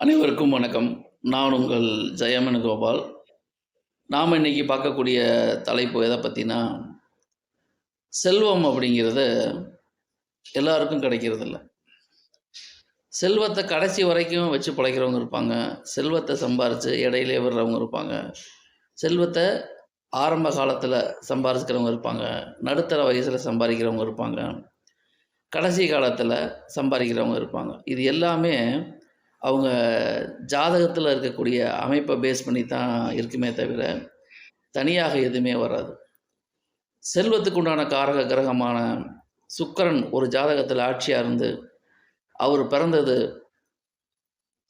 அனைவருக்கும் வணக்கம். நான் உங்கள் ஜெயமனு கோபால். நாம் இன்னைக்கு பார்க்கக்கூடிய தலைப்பு எதை பற்றினா செல்வம் அப்படிங்கிறது எல்லாருக்கும் கிடைக்கிறதில்ல செல்வத்தை கடைசி வரைக்கும் வச்சு பிழைக்கிறவங்க இருப்பாங்க. செல்வத்தை சம்பாரித்து இடையிலே விடுறவங்க இருப்பாங்க. செல்வத்தை ஆரம்ப காலத்தில் சம்பாரிச்சுக்கிறவங்க இருப்பாங்க. நடுத்தர வயசில் சம்பாதிக்கிறவங்க இருப்பாங்க. கடைசி காலத்தில் சம்பாதிக்கிறவங்க இருப்பாங்க. இது எல்லாமே அவங்க ஜாதகத்தில் இருக்கக்கூடிய அமைப்பை பேஸ் பண்ணி தான் இருக்குமே தவிர தனியாக எதுவுமே வராது. செல்வத்துக்கு உண்டான காரக கிரகமான சுக்கரன் ஒரு ஜாதகத்தில் ஆட்சியாக இருந்து அவர் பிறந்தது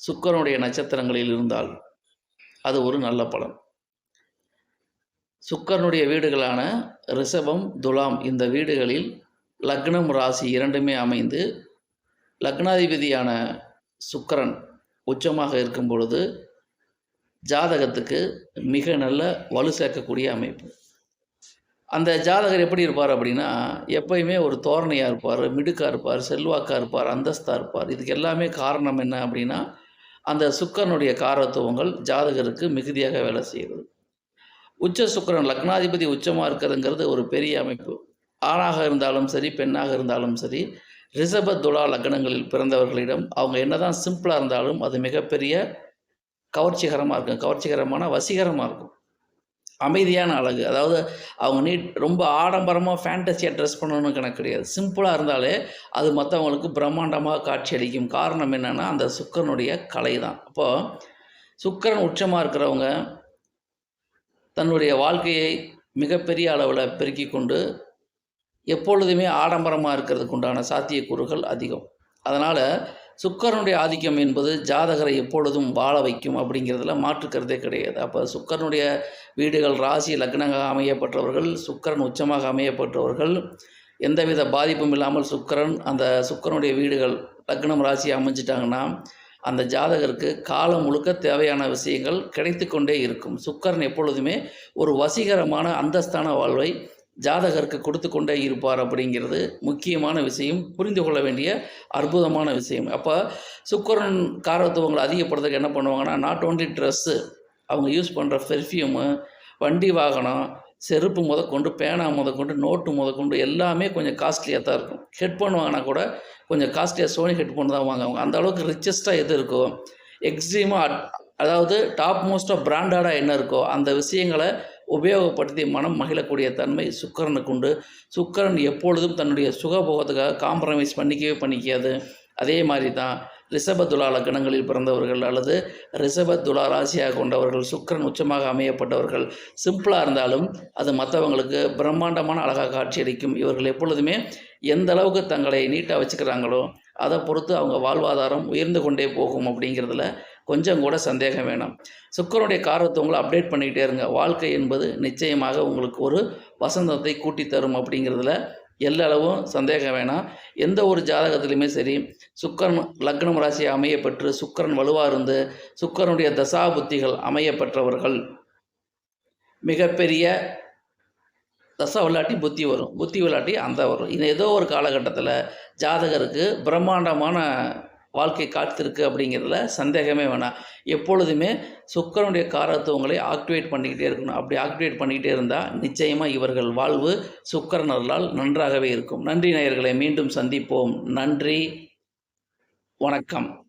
சுக்கரனுடைய நட்சத்திரங்களில் இருந்தால் அது ஒரு நல்ல பலன். சுக்கரனுடைய வீடுகளான ரிஷபம் துலாம் இந்த வீடுகளில் லக்னம் ராசி இரண்டுமே அமைந்து லக்னாதிபதியான சுக்கரன் உச்சமாக இருக்கும் பொழுது ஜாதகத்துக்கு மிக நல்ல வலு சேர்க்கக்கூடிய அமைப்பு. அந்த ஜாதகர் எப்படி இருப்பார் அப்படின்னா எப்பயுமே ஒரு தோரணையாக இருப்பார் மிடுக்காக இருப்பார் செல்வாக்காக இருப்பார் அந்தஸ்தாக இருப்பார். இதுக்கு எல்லாமே காரணம் என்ன அப்படின்னா அந்த சுக்கரனுடைய காரத்துவங்கள் ஜாதகருக்கு மிகுதியாக வேலை செய்கிறது உச்ச சுக்கரன் லக்னாதிபதி உச்சமாக இருக்கிறதுங்கிறது ஒரு பெரிய அமைப்பு. ஆணாக இருந்தாலும் சரி பெண்ணாக இருந்தாலும் சரி ரிஷப துலா லக்னங்களில் பிறந்தவர்களிடம் அவங்க என்னதான் சிம்பிளாக இருந்தாலும் அது மிகப்பெரிய கவர்ச்சிகரமாக இருக்கும். கவர்ச்சிகரமான வசீகரமாக இருக்கும். அமைதியான அழகு. அதாவது அவங்க நீட் ரொம்ப ஆடம்பரமாக ஃபேண்டஸியாக ட்ரெஸ் பண்ணணும்னு கணக்கு கிடையாது. சிம்பிளாக இருந்தாலே அது மற்றவங்களுக்கு பிரம்மாண்டமாக காட்சி அளிக்கும். காரணம் என்னென்னா அந்த சுக்கரனுடைய கலை தான் அப்போது சுக்கரன் உச்சமாக இருக்கிறவங்க தன்னுடைய வாழ்க்கையை மிகப்பெரிய அளவில் பெருக்கி கொண்டு எப்பொழுதுமே ஆடம்பரமாக இருக்கிறதுக்கு உண்டான சாத்தியக்கூறுகள் அதிகம். அதனால் சுக்கரனுடைய ஆதிக்கம் என்பது ஜாதகரை எப்பொழுதும் வாழ வைக்கும் அப்படிங்கிறதுல மாற்றுக்கிறதே கிடையாது. அப்போ சுக்கரனுடைய வீடுகள் ராசி லக்னமாக அமையப்பட்டவர்கள் சுக்கரன் உச்சமாக அமையப்பட்டவர்கள் எந்தவித பாதிப்பும் இல்லாமல் சுக்கரன் அந்த சுக்கரனுடைய வீடுகள் லக்னம் ராசி அமைஞ்சிட்டாங்கன்னா அந்த ஜாதகருக்கு காலம் முழுக்க தேவையான விஷயங்கள் கிடைத்து கொண்டே இருக்கும். சுக்கரன் எப்பொழுதுமே ஒரு வசீகரமான அந்தஸ்தான வாழ்வை ஜாதகருக்கு கொடுத்து கொண்டே இருப்பார் அப்படிங்கிறது முக்கியமான விஷயம் புரிந்து கொள்ள வேண்டிய அற்புதமான விஷயம். அப்போ சுக்கரன் காரத்துவங்களை அதிகப்படுறதுக்கு என்ன பண்ணுவாங்கன்னா நாட் ஓன்லி ட்ரெஸ்ஸு அவங்க யூஸ் பண்ணுற பெர்ஃப்யூமு வண்டி வாகனம் செருப்பு முதற்கொண்டு பேனா முதற்கொண்டு நோட்டு முதற்கொண்டு எல்லாமே கொஞ்சம் காஸ்ட்லியாக தான் இருக்கும். ஹெட்ஃபோன் வாங்கினா கூட கொஞ்சம் காஸ்ட்லியாக சோனி ஹெட்ஃபோன் தான் வாங்குவாங்க. அந்த அளவுக்கு ரிச்சஸ்ட்டாக எது இருக்கோ எக்ஸ்ட்ரீமாக அதாவது டாப் மோஸ்ட்டாக பிராண்டடாக என்ன இருக்கோ அந்த விஷயங்களை உபயோகப்படுத்தி மனம் மகிழக்கூடிய தன்மை சுக்கரனுக்கு உண்டு சுக்கரன் எப்பொழுதும் தன்னுடைய சுகபோகத்துக்காக காம்ப்ரமைஸ் பண்ணிக்கவே பண்ணிக்காது. அதே மாதிரி தான் ரிஷப துலா கணங்களில் பிறந்தவர்கள் அல்லது ரிஷப துலா ராசியாக கொண்டவர்கள் சுக்கரன் உச்சமாக அமையப்பட்டவர்கள் சிம்பிளாக இருந்தாலும் அது மற்றவங்களுக்கு பிரம்மாண்டமான அழகாக காட்சியளிக்கும். இவர்கள் எப்பொழுதுமே எந்த அளவுக்கு தங்களை நீட்டாக வச்சுக்கிறாங்களோ அதை பொறுத்து அவங்க வாழ்வாதாரம் உயர்ந்து கொண்டே போகும் அப்படிங்கிறதுல கொஞ்சம் கூட சந்தேகம் வேணாம். சுக்கரனுடைய காரத்துவங்களை அப்டேட் பண்ணிக்கிட்டே இருங்க. வாழ்க்கை என்பது நிச்சயமாக உங்களுக்கு ஒரு வசந்தத்தை கூட்டி தரும் அப்படிங்கிறதுல எல்லளவும் சந்தேகம் வேணாம். எந்த ஒரு ஜாதகத்துலையுமே சரி சுக்கரன் லக்னம் ராசியை அமையப்பெற்று சுக்கரன் வலுவாக இருந்து சுக்கரனுடைய தசா புத்திகள் அமையப்பெற்றவர்கள் மிகப்பெரிய தசா விளையாட்டி புத்தி வரும். புத்தி விளையாட்டி அந்த வரும். இது ஏதோ ஒரு காலகட்டத்தில் ஜாதகருக்கு பிரம்மாண்டமான வாழ்க்கை காத்திருக்கு அப்படிங்கிறதுல சந்தேகமே வேணாம். எப்பொழுதுமே சுக்கரனுடைய காரத்துவங்களை ஆக்டிவேட் பண்ணிக்கிட்டே இருக்கணும். அப்படி ஆக்டிவேட் பண்ணிக்கிட்டே இருந்தால் நிச்சயமாக இவர்கள் வாழ்வு சுக்கரனர்களால் நன்றாகவே இருக்கும். நன்றி நேயர்களை மீண்டும் சந்திப்போம். நன்றி. வணக்கம்.